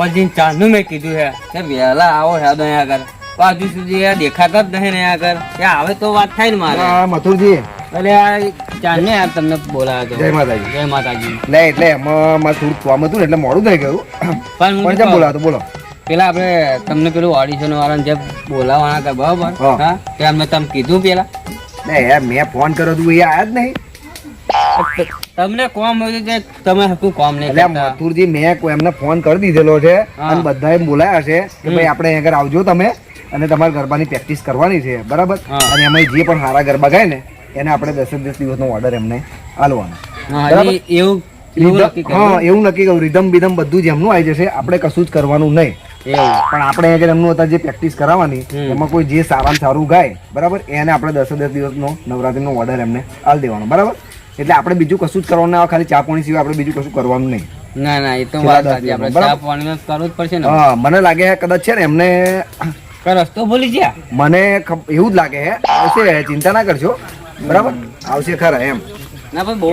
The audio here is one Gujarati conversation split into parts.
ગોપાલજી ચાંદનું મેં કીધું હે. કે વહેલા આવો હેડો અહીંયા આગળ. હજુ સુધી આ દેખાતા જ નહીં ને આગળ. ત્યાં આવે તો વાત થાય ને મારે. મથુરજી. એટલે આ ચાંદને યાર તમને બોલાવ્યો જય માતાજી. જય માતાજી. લે એટલે એમાં થોડું કામ હતું ને એટલે મોડું થઈ ગયું. પણ હું કેમ બોલાવતો બોલો. પેલા આપણે તમને પેલું ઓડિશન વાળાને જે બોલાવવાના હતા બરાબર? હા. તે અમને તમે કીધું પેલા? યાર મેં ફોન કર્યો તું એ આયા જ નહીં. તમને કોમ હોય છે તમે હકું કોમ નહીં એટલે મથુરજી મેં એમને ફોન કરી દીધેલો છે. અને બધાએ બોલાયા છે કે ભાઈ આપણે અહીંયા આગળ આવજો તમે અને તમારે ગરબાની પ્રેક્ટિસ કરવાની છે બરાબર? અને એમાં જે પણ સારા ગરબા ગાય ને એને આપણે દસ દસ દિવસનો ઓર્ડર એમને આલવાનો. હા, એવું. હા એવું નક્કી કર્યું. રીધમ બીધમ બધું જ એમનું આવી જશે આપણે કશું જ કરવાનું નહીં. પણ આપણે આગળ એમનું હતા જે પ્રેક્ટિસ કરાવવાની એમાં કોઈ જે સારામાં સારું ગાય બરાબર? એને આપણે દસ દસ દિવસનો નવરાત્રીનો ઓર્ડર એમને આલ દેવાનો બરાબર? એટલે આપણે બીજું કશું જ કરવાનું ના આવે, ખાલી ચા પાણી સિવાય આપણે બીજું કશું કરવાનું નહીં. ના ના એ તો વાત સાચી. આપણે ચા પાણી કરવું જ પડશે ને. હા મને લાગે છે કદાચ છે ને એમને રસ્તો ભૂલી ગયા? મને એવું જ લાગે છે આવશે ચિંતા ના કરશો. બરાબર? આવશે ખરા એમ. ના પણ બહુ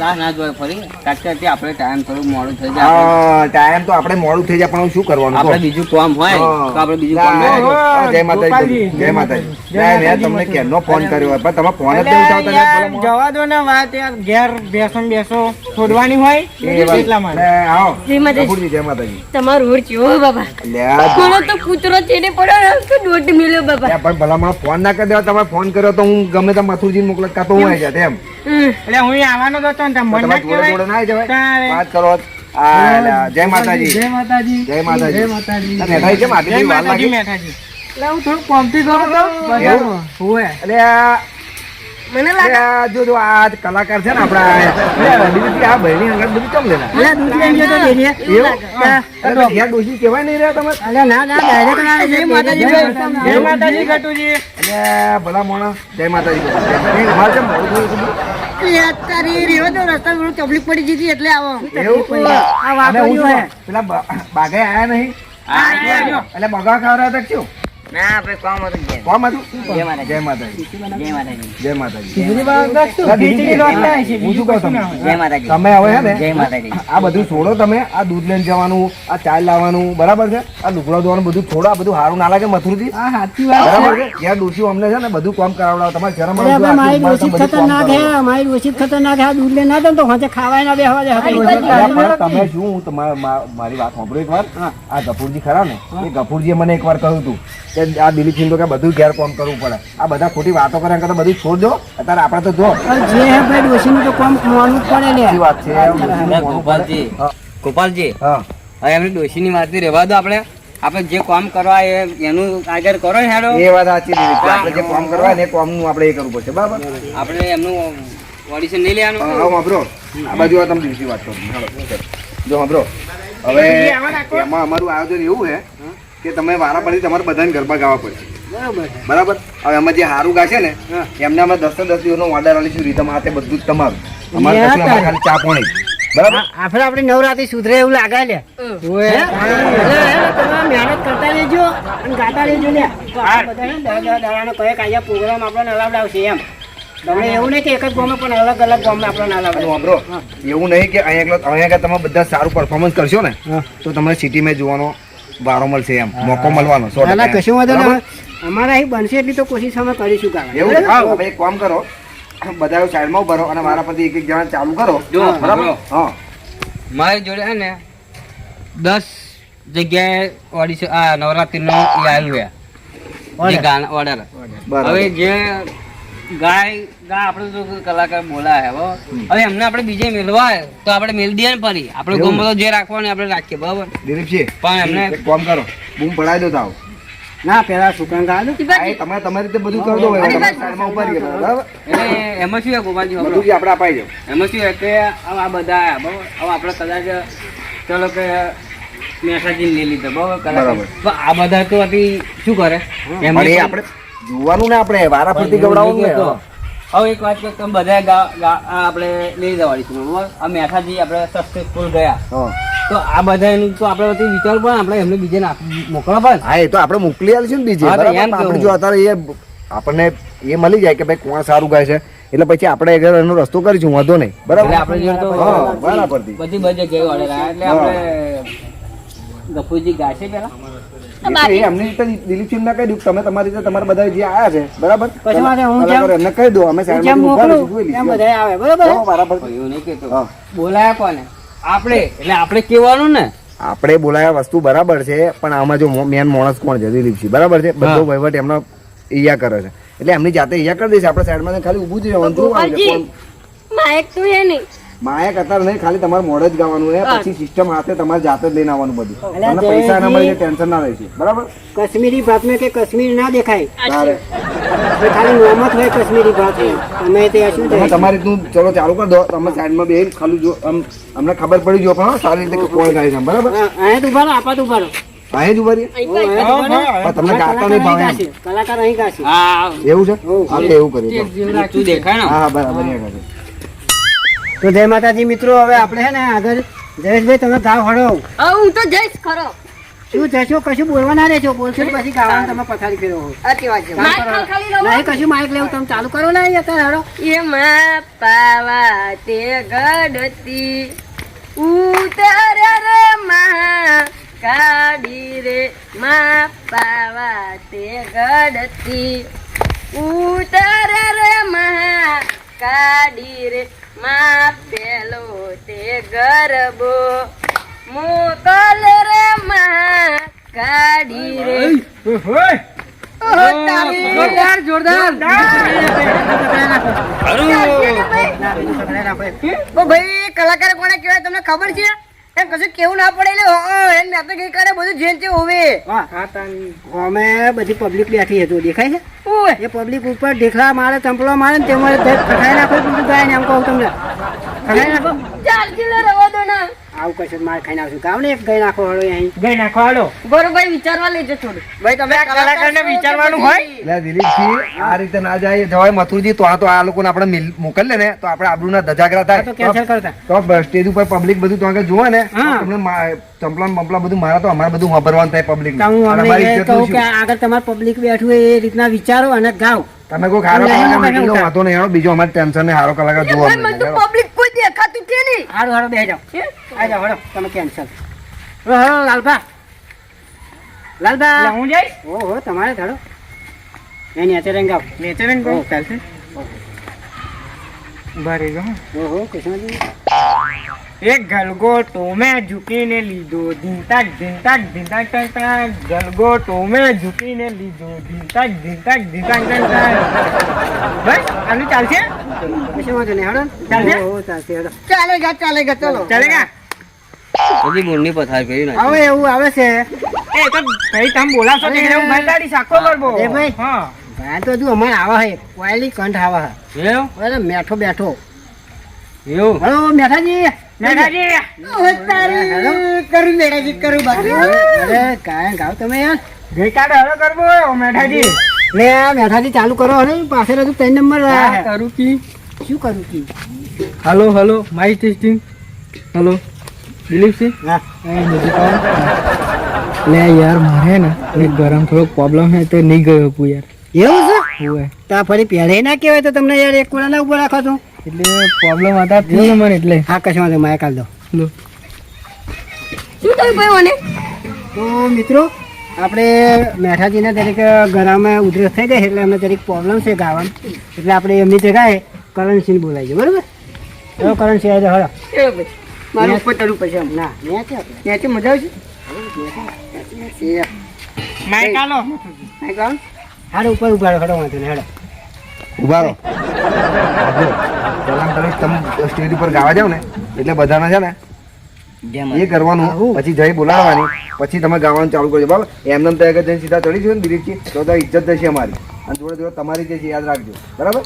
રાહ ના જોવે ફરી. કારણ આપણે ટાઈમ થોડું મોડું થઈ જાય. હા ટાઈમ તો આપણે મોડું થઈ જાય પણ હું શું કરવાનું આપણે બીજું કામ હોય તો આપણે બીજું કામ જય માતાજી જય માતાજી. મેં તમને ફોન કર્યો હોય, પણ તમે ફોન જ ઉઠાવતા. જવા દો ને વાત યાર ઘેર બેસો ને બેસો. છોડવાની હોય એટલા માટે. આવો. જય માતાજી. જય માતાજી. તમારું હોડ ચેવો બાબા. થોડો તો કૂતરો ચેડે પડ્યો તો દોઢ મિલ્યો બાબા. પણ ભલા માણસ ફોન ના કરી દેવા તમે ફોન કર્યો તો હું ગમે તેમ મથુરજી મોકલત કાં તો હું આવી જાત એમ. એટલે હું આવવાનો તો તો તમને ના જવાય. વાત કરો જય માતાજી. જય માતાજી. જય માતાજી. જય માતાજી. મેઠાઈ કેમ આટલી વાર માતાજી લાગી? મેઠાજી. એટલે હું થોડું કોમથી કરું તો? બજારમાં. હોય એટલે મને લાગે આ જો જો આ કલાકાર છે ને આપડા દીદી આ બહેની અંગત બધું કેમ લેના અલ્યા દૂધી લઈને તો ડેરીએ. એવું ઘેર ડોશી કહેવાય નહીં રહ્યા તમે? અલ્યા ના ના ડાયરેક્ટ ના જય માતાજી જય માતાજી. ગટુજી અલ્યા ભલા મોણા. જય માતાજી. એ હાલ કેમ મોડું તકલીફ પડી જતી એટલે આવો. પેલા બાગે આયા નહીં. એટલે બગા ખાવ રહ્યા કે શું? ના આપણે કામ હતું કોમ હતું? જય માતાજી. જય માતાજી. જય માતાજી. જય માતાજી. ખીચડી બનાવતા શું? અલા, ખીચડી દિલીપજી, લોટ લાવે છે, હું શું કહું જય માતાજી. તમે હવે હે ને જય માતાજી. આ બધું છોડો તમે. આ દૂધ લઈને જવાનું આ ચા લાવવાનું બરાબર છે? આ લુગડા ધોવાનું બધું છોડો. આ બધું સારું ના લાગે મથુરજી આ સાચી વાત બરાબર છે. અમને છે ને બધું કામ કરાવડાવો. તમારે શરમ મારી તમે ખતરનાક હે મારી ડોશી ખતરનાક હે આ દૂધ લઈને ના ને તો હોંચે ખાવાય ના બેહવા દે હાથે ડોશી અલા, પણ ખાલી તમે શું હું તમારા મા- મારી વાત સાંભળો એકવાર? આ ગફુરજી ખરા ને? એ ગફુરજીએ મને એકવાર કહ્યું હતું કે આ દિલીપ સિંહ તો કે બધું ઘેર કોમ કરવું પડે. આ બધા ખોટી વાતો કરે તો બધું છોડ દો અત્યારે આપણે તો જો. જે હે ભાઈ ડોશીનું તો કોમ માનવું પડે ને. એ વાત છે ગોપાલજી. હા. ગોપાલજી. હા. હવે એમની ડોશીની વાત રહેવા દો આપણે. આપણે જે કામ કરવા એ એનું આગળ કરો ને હેડો. એ વાત સાચી આપણે જે કામ કરવા ને એ કામનું આપણે એ કરવું પડશે. બરાબર? આપણે એમનું ઓડિશન નહીં લેવાનું. હા સાંભળો આ બાજુ આ તમે દિવસની વાત કરો. જો સાંભળો હવે એમાં અમારું આયોજન એવું છે કે તમે વારા પડી તમારે બધાને ગરબા ગાવા પડશે. બરાબર. હવે એમાં જે હારું ગાશે ને એમને અમે દસ દસ દિવસનો ઓર્ડર આલીશું રીતમ હાથે બધું જ તમારું. અમારે ખાલી ચા પાણી. બરાબર? આપણે આપણી નવરાત્રી સુધરે એવું લાગે લે. તમે મહેનત કરતા રહેજો અને ગાતા રહેજો દાડાનો પ્રોગ્રામ આપણને અલાવડાવશે એમ. તમને એવું નહીં કે એક જ ગામમાં પણ અલગ અલગ ગામમાં આપણને વાપરો એવું નહીં કે અહીંયા અહીંયા તમે બધા સારું પરફોર્મન્સ કરશો ને તો તમને સિટીમાં જોવાનો વારો મળશે એમ. મોકો મળવાનો સો ના, ના, કશું વાંધો ના. અમારા અહીં બનશે એટલી તો કોશિશ અમે કરીશું કાકા એવું હા એક કામ કરો. બધા સાઈડમાં ભરો અને મારા પરથી એક એક જણા ચાલુ કરો. જો, બરાબર. હા. મારી જોડે ને દસ જગ્યાએ ઓડિશન આ નવરાત્રીનો આવ્યું છે. ગાના ઓર્ડર હવે જે ગાય ગા આપણે તો કલાકાર બોલાય હવે હવે એમને આપણે બીજે મેળવા હોય તો આપણે મેળ દઈએ ને ફરી. આપણે ગમતો જે રાખવાનું આપણે રાખીએ બરાબર? દિલીપજી પણ એમને એક કામ કરો બૂમ પડાવી દો તાવ. ના પેલા સુકાન આ એ તમે તમારી રીતે બધું કરી દો સાઈડમાં ઊભા બરાબર? એટલે એમાં શું છે ગોપાલજી બધું આપણે અપાઈ દો. એમાં શું કે આ બધા બરાબર? હવે આપણે કદાચ ચલો કે મેસાજી લઈ લીધો બરાબર. બરાબર. આ બધા તો હતી શું કરે? પણ આપણે જોવાનું ને આપણે વારા ફરતી ગવડાવું ને હવે એક વાત કે તમે બધા આપણે લઈ જવાની છે આ મેઠાજી આપણે સક્સેસફુલ ગયા. તો આ બધાનું તો આપણે વતી વિચાર પણ આપણે એમને બીજે નાખ મોકલવા પણ હા એ તો આપણે મોકલી આવીશું ને બીજે. આપણે જો અત્યારે એ આપણને એ મળી જાય કે ભાઈ કોણ સારું ગાય છે એટલે પછી આપણે આગળ એનો રસ્તો કરીશું વાંધો નહીં. બરાબર? આપણે બધી બધી જગ્યાએ એટલે આપણે ગફુરજી ગાશે પેલા? એમની રીતે દિલીપસિંહને કહી દઉં તમે તમારી રીતે તમારા બધા જે આયા છે બરાબર? પછી હું જેમ- એમને કહી દો અમે હું જેમ મોકલું એમ બધા આવે બરોબર? બરાબર એવું નહીં કેતો બોલાયા કોને? આપણે એટલે આપણે કેવાનું ને. આપણે બોલાયા વસ્તુ બરાબર છે પણ આમાં જો મેન માણસ કોણ છે? દિલીપસિંહ બરાબર છે? બધો વહીવટ એમનો ઈયા કરે છે. એટલે એમની જાતે ઈયા કરી દેશે આપણે સાઈડમાં ખાલી ઊભું જ રહેવાનું. તો હે નહીં. માયા કતાર નહીં ખાલી તમારે મોડે જ ગાવાનું છે પછી સિસ્ટમ હાથે તમારે જાતે જ લઈને આવવાનું બધું. અને પૈસા ના મળે ટેન્શન ના રહેશે બરાબર? કશ્મીરી ભાત મેં કે કશ્મીર ના દેખાય? તારે ખાલી નોમત હોય કશ્મીરી ભાત તમે તે શું તમે થાય? તમારી તું ચલો ચાલુ કરી દો. તમે સાઈડમાં બે ખાલી જો આમ અમને ખબર પડી જો પણ સારી રીતે કોણ ગાય છે બરાબર? અહીંયા રહો અહીં જ ઊભા રહો. તમને ગાતા નહીં ભાવે કલાકાર અહીં ગાશે. એવું છે? એવું કરીએ તું. દેખાય હા હા બરાબર. તો જય માતાજી મિત્રો હવે આપણે હે ને આગળ જયેશભાઈ તમે ગાવ હળો. હું તો જઈશ ખરો. શું જશો? કશું બોલવા ના રહેજો બોલશો પછી ગાવાનું તમે પથારી ફેરો નહીં કશું માઇક લેવું તમે ચાલુ કરો ને અત્યારે હળો. એમાં પાવા તે ગડતી. ઉતર રે મા કાઢી રે. મા પાવા તે ગડતી. ઉતર રે મા કાઢી રે મા પેલો તે ગરબો. મોકલ રે મા કાઢી રે જોરદાર જોરદાર. ભાઈ કલાકાર કોને કહેવાય તમને ખબર છે? એમ કશું કેવું ના પડે એટલે એમ મેં તો ગઈ જેન છે હોવે. અમે બધી પબ્લિક બેઠી હતી દેખાય છે? એ પબ્લિક ઉપર ઢેખલા મારે ચંપલો મારે ને મારે ખખાઈ નાખો બીજું ગાય ને એમ કહું તમને. ખખાઈ નાખો. ચાલ કિલો રવા દો ને. આવું કશું માર ખાઈ નાખશું. ગાવ ને એક ગઈ નાખો હળો અહીં. ગઈ નાખો હળો ગોરુભાઈ વિચારવા લેજો થોડું. ભાઈ તમે કલાકારને વિચારવાનું હોય? એટલે દિલીપસિંહ આ રીતે ના જાય. જવાય મથુરજી તો આ તો આ લોકોને આપણે મોકલીએ ને તો આપણે આબરૂના ધજાગરા તો થાય કેન્સલ કરતા. તો સ્ટેજ ઉપર પબ્લિક બધું તો આગળ જોવે ને. તમને ચંપલા ને બંપલા બધું મારા તો અમારે બધું વાપરવાનું થાય પબ્લિક કહું કે આગળ તમારે પબ્લિક બેઠું હોય એ રીતના વિચારો અને ગાવ તમે કોઈ હારો કલાકાર. વાંધો નહીં હેડો. બીજો અમારે ટેન્શન ને હારો કલાકાર જોવા પબ્લિક દેખાતું હારું હારું બે જાઓ આ જાઓ હળો તમે કેન્સલ હળો હળો લાલભા. લાલભા. હું જઈશ? ઓહો તમારે ધડો. નહીં નેચર રંગ ગાવ નેચર રંગ ગાવ ચાલશે ભરી ગયો ઓહો કૃષ્ણજી. એક ગલગો ટોમે ઝૂકીને લીધો ધીંતાક ધીંતાક ધીંતાક ટાક ટાક ગલગો ટોમે ઝૂકીને લીધો ધીંતાક ધીંતાક ધીંતાક ટાક ટાક બસ આનું ચાલશે? કશું વાંધો નહીં હડો ચાલશે? ચાલશે ચાલેગા ચાલેગા ચલો ચાલેગા બધી બોલની પથાર કરી નાખી. હવે એવું આવે છે. એ તો ભાઈ તમે બોલાવશો તો હું બંધાડી સાખો કરવો. એ ભાઈ. હા. ભાઈ તો હજુ અમારે આવા હે કોયલી કંઠ આવા હે. એવું? મેઠો બેઠો એવું? હળો મેઠાજી કરું મેઠાજી કરું બાકી. અરે કાંઈ ગાવ તમે યાર. ગઈકાલે કરવો મેઠાજી લે મેઠાજી ચાલુ કરો પાસે હજુ ત્રણ નંબર કરું કી. શું કરું કી? Hello hello my testing. Hello Dilipsinh લે યાર મારે ને એક ગરમ થોડોક પ્રોબ્લેમ હે તો નહીં ગયો યાર. એવું છે? હોય તો ફરી પહેરે ના કહેવાય તો તમને યાર એક કોળા ના ઉપર રાખો છો. એટલે પ્રોબ્લેમ હતા થયો મને એટલે. હા કશો વાંધો માયા કાલ દો. લો. શું થયું ભાઈ મને તો મિત્રો આપણે મેઠાજીના તરીકે ગરામાં ઉધરસ થઈ ગઈ એટલે અમને તરીકે પ્રોબ્લેમ છે ગાવાનું. એટલે આપણે એમની જગ્યાએ કરણસિંહ બોલાવીએ બરોબર? તો કરણસિંહ આજે હળો. મારું ઉપર ચડવું પડશે આમ. ના ત્યાંથી મજા આવશે? માઇક આલો ભાઈ ગામ હાડો ઉપર ઊભા રહો હળો વાંધો નહીં હળો ઊભા રહો. જો, તમે તમે સ્ટેજ ઉપર ગાવા જાવ ને એટલે બધાને છે ને એ કરવાનું પછી જઈ બોલાવવાની પછી તમે ગાવાનું ચાલુ કરજો બરાબર? એમને એમ આગળ જઈને સીધા ચડી જશે ને દિલીપજી તો તો ઇજ્જત જશે અમારી. અને જોડે જોડે તમારી જે છે યાદ રાખજો. બરાબર?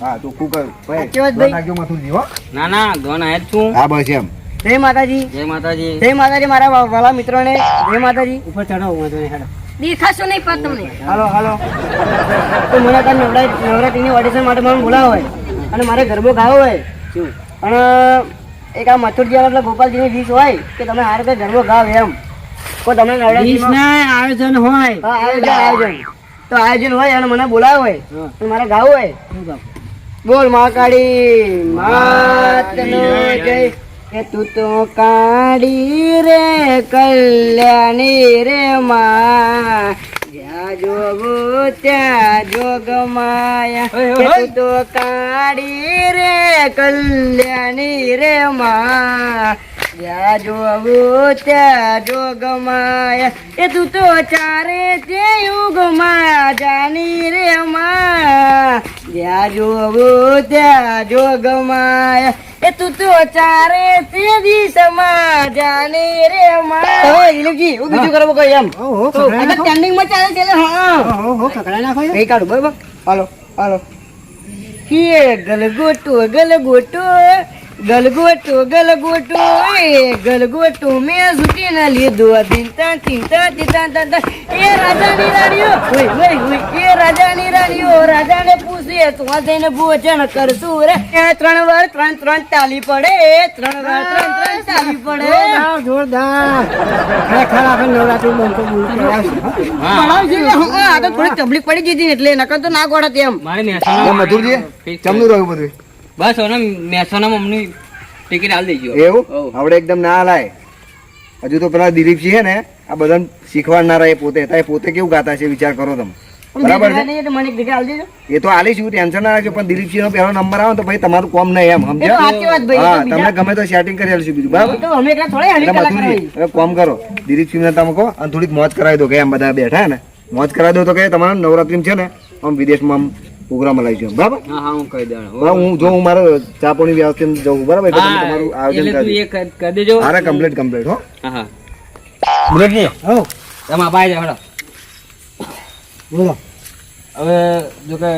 હા તું કું કર. સાચી વાત નાખજો મથુરજી હો ના ના ગણ આયા છું. હા બસ એમ. જય માતાજી. જય માતાજી. જય માતાજી મારા વાલા મિત્રોને. જય માતાજી. ઉપર ચડાવો વાંધો નહીં દેખાશો નહીં પણ તમને. હાલો હાલો. તો મને કાલ નવરાત્રી નવરાત્રીની ઓડિશન માટે મને બોલાવો હોય. અને મારે ગરબો ગાવો હોય. પણ એક આ મથુરજી વાળા ગોપાલજીની ડીશ હોય કે તમે આ રીતે ગરબો ગાવ એમ. તો તમે નવરાત્રીમાં આયોજન હોય. આયોજન આયોજન. તો આયોજન હોય અને મને બોલાવો હોય. અને મારે ગાવું હોય. બોલ મહાકાળી. માતનો જય. એ તું તો કાળી રે કલ્યાણી રે માં. જ્યાં જોગો ત્યાં જોગ માયા. તું તો કાળી રે કલ્યાણી રે માં. જ્યાં જોગો ત્યાં જોગ માયા એ તું તો ચારે તે યુગમાં જાની રે માં જ્યાં જોગો ત્યાં જોગ માયા એ તું તો ચારે તે દિશમાં જાની રે માં દિલીપજી હું બીજું કરવો કઈ એમ? તો ખખડાઈ આગળ ચાલે છે હા. ખખડાઈ નાખો એ કાઢું બરાબર? હાલો હાલો. કે ગલગોટો ગલગોટો. ગલગોટો ગલગોટો એ ગલગોટો મેં ના લીધો. ધીંતા ધીંતા ધીંતા ધીંતા એ રાજાની રાણીઓ ઓય ઓય ઓય એ રાજાની રાણીઓ રાજાને પૂછે તો આ જઈને ભોજન કરતું રે? એ ત્રણ વાર ત્રણ ત્રણ તાલી પડે ત્રણ વાર ત્રણ ત્રણ તાલી પડે. જોરદાર જોરદાર. ખરેખર આપણે નવરાત્રી બંકો બોલ કરાવશું હો. પડાવ છે. હા, આ તો થોડી તકલીફ પડી ગઈ હતી એટલે નકર તો ના ગોડા એમ મારે એ મધુરજી ચમનું રહ્યું બધું. બસ હવે મહેસાણા મમ્મી ટિકિટ આલ દેજો. એવું. આપણે એકદમ ના હલાય. હજુ તો પેલા દિલીપજી છે ને આ બધા શીખવાડનારા એ પોતે. તાય પોતે કેવું ગાતા છે વિચાર કરો તમે. બરાબર છે? એ તો આલીશું ટેન્શન ના રાખજો પણ દિલીપસિંહ નો પહેલો નંબર આવે તો ભાઈ તમારું કોમ નહીં એમ એ સમજ્યા? સાચી વાત ભાઈ, હા તમે તમને ગમે તો સેટિંગ કરી આલશું બીજું બરાબર? એ કોમ કરો. દિલીપસિંહ ને તમે કહો અને થોડીક મોજ કરાવી દો કે એમ બધા બેઠા ને. મોજ કરાવી દો તો કે તમારા નવરાત્રી છે ને આમ વિદેશમાં આમ પ્રોગ્રામ લાવીશું બરાબર? હા હા હું કહી દઉં હવે હું જો હું મારો ચાપોની વ્યવસ્થિત જઉં બરાબર? એટલે તમે તમારું હા આયોજન એટલે તું કરી એ કરી દેજો. અરે કમ્પ્લીટ કમ્પ્લીટ હો. હા હા. મુરતજી હો. તમે બાય જાઓ હેડો. બોલો. હવે જો કે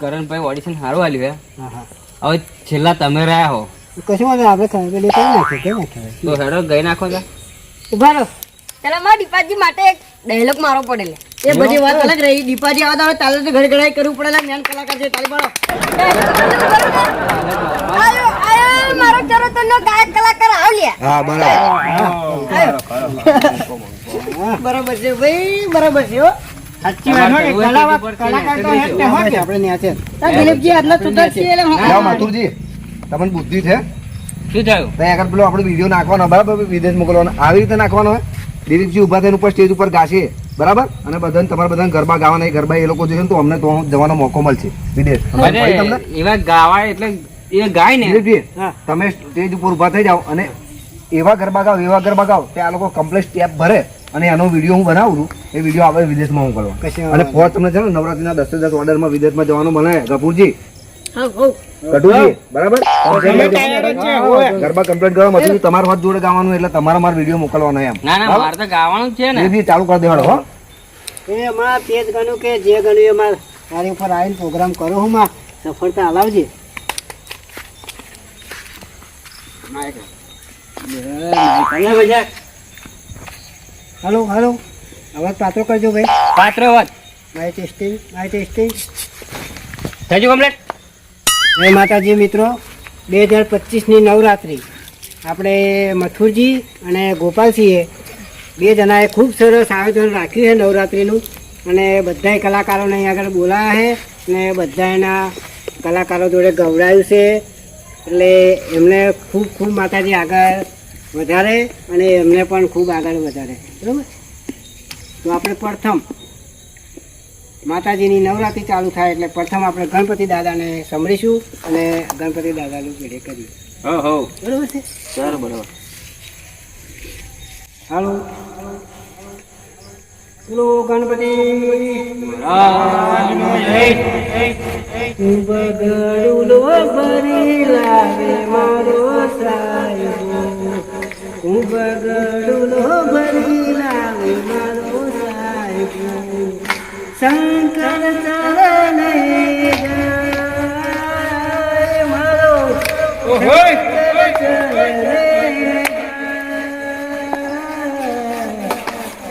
કરણભાઈ ઓડિશન સારું આલ્યું હા. હા હવે છેલ્લા તમે રહ્યા હો. કશું વાંધો આપણે ખાઈ નાખીએ કેમ નાખીએ તો હેડો ગઈ નાખો જા. ઊભા રહો. પેલા મારા દીપાજી માટે એક ડાયલોગ મારવો પડે લે. એ બધી વાત અલગ રહી. દીપાજી આવતા આવે તાલે તો ગડગડાઈ કરવું પડે મેન કલાકાર છે તારી ગાયક કલાકાર હા બરાબર બરાબર છે ભાઈ બરાબર છે હો. સાચી વાત હોય કલાકાર તો હેડ તે હોય કે આપણે ન્યાસે જ. દિલીપજી આજના સુધર છે. એટલે હું- જાઓ તમને બુદ્ધિ છે? શું થયું? ત્યાં આગળ પેલો આપણે વીડિયો નાખવાનો બરાબર? વિદેશ મોકલવાનો. આવી રીતે નાખવાનો હોય? દિલીપજી ઊભા થઈને ઉપર સ્ટેજ ઉપર ગાશે. બરાબર? અને બધાને તમારે બધાને ગરબા ગાવાના એ ગરબા એ લોકો જોશે ને તો અમને તો જવાનો મોકો મળશે. વિદેશ. તમને એવા ગાવા એટલે એ ગાય ને. તમે સ્ટેજ ઉપર ઊભા થઈ જાઓ અને એવા ગરબા ગાવ એવા ગરબા ગાવ તે આ લોકો કમ્પ્લેટ સ્ટેપ ભરે અને એનો વીડિયો હું બનાવું છું. એ વીડિયો આવે વિદેશમાં હું કરવા. અને ફોર્થ તમને છે ને નવરાત્રીના દસે દસ ઓર્ડરમાં વિદેશમાં જવાનું મને કપૂરજી. કટુજી બરાબર. ગરબા કમ્પ્લીટ કરવા મધુજી તમારા હાથ જોડે ગાવાનું એટલે તમારા મારો વીડિયો મોકલવાનો એમ. ના ના મારે તો ગાવાનું છે ને. દિલીપજી ચાલુ કરી દેવાડો હો. એ હમણાં તે જ ગણ્યું કે જે ગણ્યું એ મારે તારી ઉપર આવીને પ્રોગ્રામ કરો હું માં. સફળતા હલાવજે. Hello hello. અવાજ પાત્રો કરજો ભાઈ. પાત્ર વાત મારી ટેસ્ટિંગ મારી ટેસ્ટિંગ થયું કમ્પ્લેટ જય માતાજી મિત્રો, બે હજાર પચીસની નવરાત્રિ. આપણે મથુરજી અને ગોપાલસિંહે બે જણાએ ખૂબ સરસ આયોજન રાખ્યું છે નવરાત્રિનું. અને બધાય કલાકારોને અહીં આગળ બોલાયા છે અને બધા એના કલાકારો જોડે ગવડાયું છે. એટલે એમને ખૂબ ખૂબ માતાજી આગળ વધારે અને એમને પણ ખૂબ આગળ વધારે. બરાબર? તો આપણે પ્રથમ માતાજીની નવરાત્રિ ચાલુ થાય એટલે પ્રથમ આપણે ગણપતિ દાદાને સમરીશું અને ગણપતિ દાદાનું ભેડે કરીએ. હો હો. બરોબર છે? બરાબર બરાબર. હાલો. બોલો ગણપતિ. બગડુલો ભરી લાવે મારો સાહેબ હું બગડુલો ભરી મારો સાહેબો શંકર ચરણે જાય મારો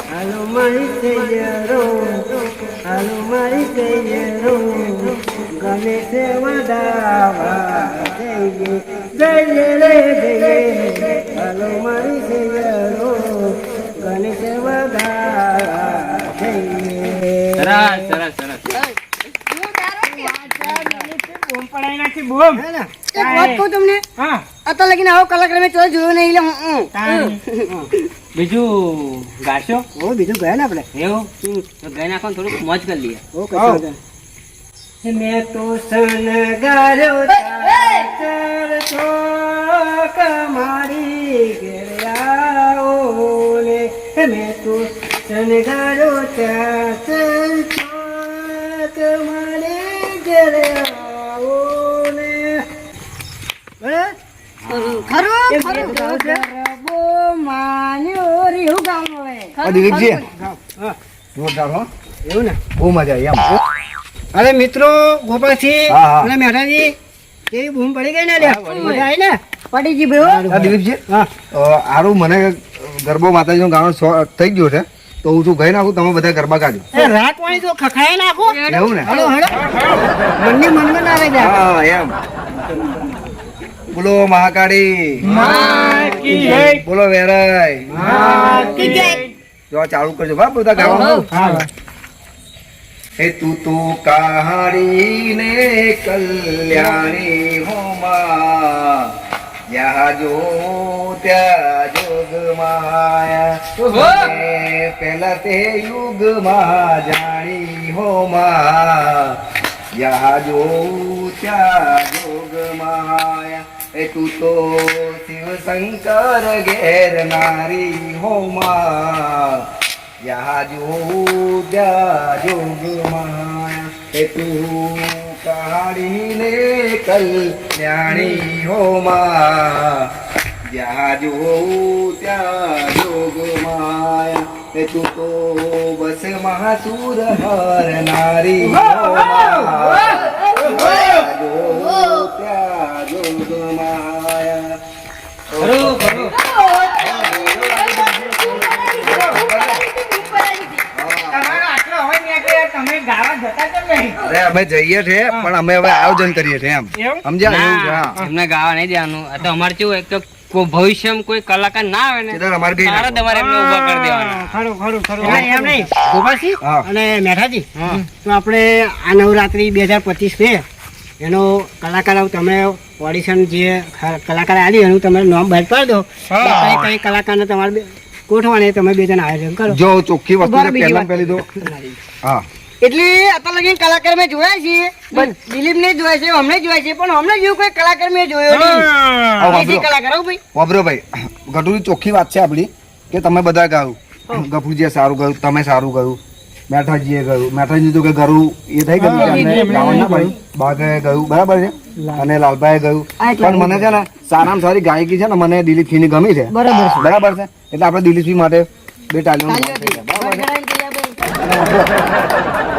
હાલો મારી તૈયારો હાલો મારી તૈયારો ગણેશ વડાવા જઈએ જઈએ રે જઈએ હાલો મારી તૈયારો ગણેશ વડાવા જઈએ સરસ સરસ ચોર. બીજું ગાશો બીજું ગયા ને આપણે એવું ગઈ નાખો થોડુંક મોજ કરી લઈએ મેં તો ચોક મારી ગયા મેં તો ચોક મારી આવો ને. ખરું ખરું માન્યો દિલીપજી જોરદાર હો. એવું બહુ મજા આવી એમ. અરે મિત્રો ગોપાલસિંહ હા, હા. અને મેઠાજી કેવી બૂમ પડી ગઈ ને લે મજા આવી ને? પડી ગઈ ભાઈ. દિલીપજી હા. અ, મને ગરબો માતાજીનો શો- થઈ ગયો છે. તો હું શું ગઈ નાખું? તમે બધા ગરબા કાઢો રાત વાળી તો ખખાય નાખો. એવું ને? હલો હલો મનની મનમાં રહી જાય. હા એમ. બોલો મહાકાળી. બોલો વેરાય જો ચાલુ કરજો. બા બધા ગાવાનું હા હે તું તો કહાણી ને કલ્યાણી હો માં. જ્યાં જો ત્યાં જોગ માયા પેલા તે યુગમાં જાણી હો માં જ્યાં જો ત્યાં જોગ માયા એ તું તો શિવ શંકર ઘેર નારી હો માં યા જો દ્યા જોગ માયા, એ તું કહાણી ને કલ્યાણી હો જ્યાં યા જો ત્યાં જોગ માયા. એ તું તો બસ મહાસુર હર નારી હો માં યા ત્યાં જોગ અરે અમે જઈએ છે પણ અમે હવે આયોજન કરીએ છીએ એમ. સમજ્યા એવું એમને ગાવા નહીં જવાનું આ તો અમારે કેવું એક તો કોઈ ભવિષ્યમાં કોઈ કલાકાર ના આવે ને એટલે અમારે ગઈ તારે તમારે એમને ઊભા કરી દેવાના. ખરું ખરું ખરું. એમ નહીં. ગોપાલસિંહ અને મેઠાજી તો આપણે આ નવરાત્રી બે હજાર પચીસ છે. એનો કલાકાર આવું તમે ઓડિશન જે કલાકાર આવી એનું તમે નામ બહાર પાડી દો. કઈ કઈ કલાકારને તમારે બે- ગોઠવાને તમે બે જણ આયોજન કરો. જો ચોખ્ખી વસ્તુ પહેલા પહેલી દો હા. એટલે અત્યાર લગી કલાકાર મેં જોયા છે. દિલીપ ને જોયા છે અમને જોયા છે પણ અમને જેવું કોઈ કલાકાર મેં જોયો નહીં. કલાકાર ભાઈ. વાપરો ભાઈ ગઢુરી ચોખ્ખી વાત છે આપણી કે તમે બધા ગાયું. ગફુજીએ સારું ગયું તમે સારું ગયું. મેઠાજીએ ગયું. મેઠાજી તો કે ગરું એ થઈ ગયું બાગાએ ગાયું. બરાબર છે? અને લાલભાઈ ગયું. પણ મને છે ને સારામાં સારી ગાયકી છે ને મને દિલીપ સિંહની ગમી છે. બરાબર છે. એટલે આપણે દિલીપ સિંહ માટે બે ટાલીઓ હવે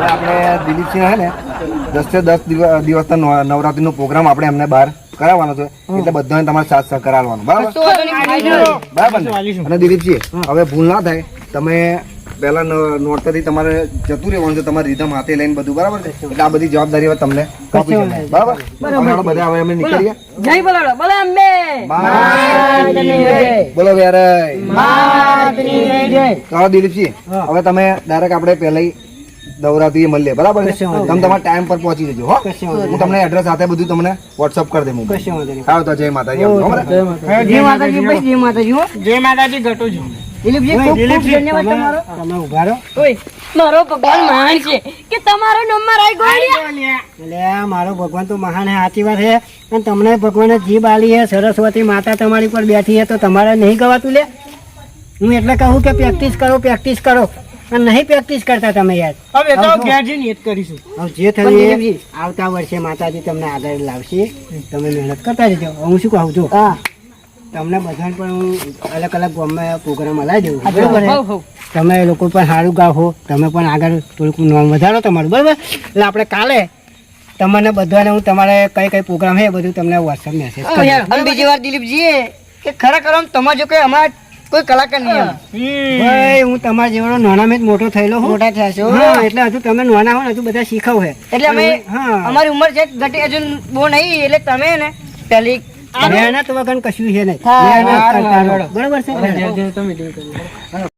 આપણે દિલીપસિંહ હે ને દસથી દસ દિવસના દિવસનો નવ- નવરાત્રીનો પ્રોગ્રામ આપણે એમને બહાર કરાવવાનો છે. એટલે બધાને તમારે સાથ સહકાર કરાવવાનું બરાબર તો બરાબર અને દિલીપસિંહ હવે ભૂલ ના થાય. તમે પહેલા નોરતાથી તમારે જતું રહેવાનું છે તમારી રીધમ હાથે લઈને બધું. બરાબર છે? એટલે આ બધી જવાબદારી હવે તમને બરાબર. બધા હવે અમે નીકળીએ. જય બોલાડો. બોલો અંબે. બોલો વેરાય ચાલો દિલીપસિંહ હવે તમે ડાયરેક્ટ આપણે પહેલા નવરાત્રી મળીએ. બરાબર છે? તમે તમારા ટાઈમ પર પહોંચી જજો હો. હું તમને એડ્રેસ સાથે બધું તમને વોટ્સઅપ કરી દઉં કશો સારું તો જય માતાજી જય માતાજી. જય માતાજી જય માતાજી ઘટું છું દિલીપજી ખૂબ ખૂબ ધન્યવાદ તમે તમારો. તમે ઊભા રહો. ઓય મારો ભગવાન મહાન છે કે તમારો નંબર આવી ગયો એટલે આ મારો ભગવાન તો મહાન હે સાચી વાત છે અને તમને ભગવાને જીભ આલી હે સરસ્વતી માતા તમારી પર બેઠી હે તો તમારે નહીં ગવાતું લે હું એટલે કહું કે પ્રેક્ટિસ કરો પ્રેક્ટિસ કરો. નહીં પ્રેક્ટિસ કરતા તમે યાર. હવે તો. ઘેર જઈને એ જ કરીશું હવે જે થયું એ આવતા વર્ષે માતાજી તમને આગળ લાવશે. તમે મહેનત કરતા રહેજો. હું શું કહું છું? તમને બધાને પણ હું અલગ અલગ ગામમાં પ્રોગ્રામ હલાવી દઉં બરાબર. તમે લોકો પણ સારું ગાઓ તમે પણ આગળ થોડુંક નામ વધારો તમારું. બરાબર? એટલે આપણે કાલે તમને બધાને હું તમારે કઈ કઈ પ્રોગ્રામ છે બધું તમને વોટ્સઅપ મેસેજ બીજી વાર દિલીપજી કે ખરેખર આમ તમારે જો કે અમારા કોઈ કલાકાર નહીં. ભાઈ હું તમારા જેવડો નાના મેં મોટો થયેલો હું. મોટા થયા છો. હા એટલે હજુ તમે નાના હો ને હજુ બધા શીખવ છે એટલે અમે હા. અમારી ઉંમર છે ઘટી હજુ બહુ નહીં એટલે તમે ને પહેલી મહેનત વગર કશું છે નહીં. બરાબર છે તમે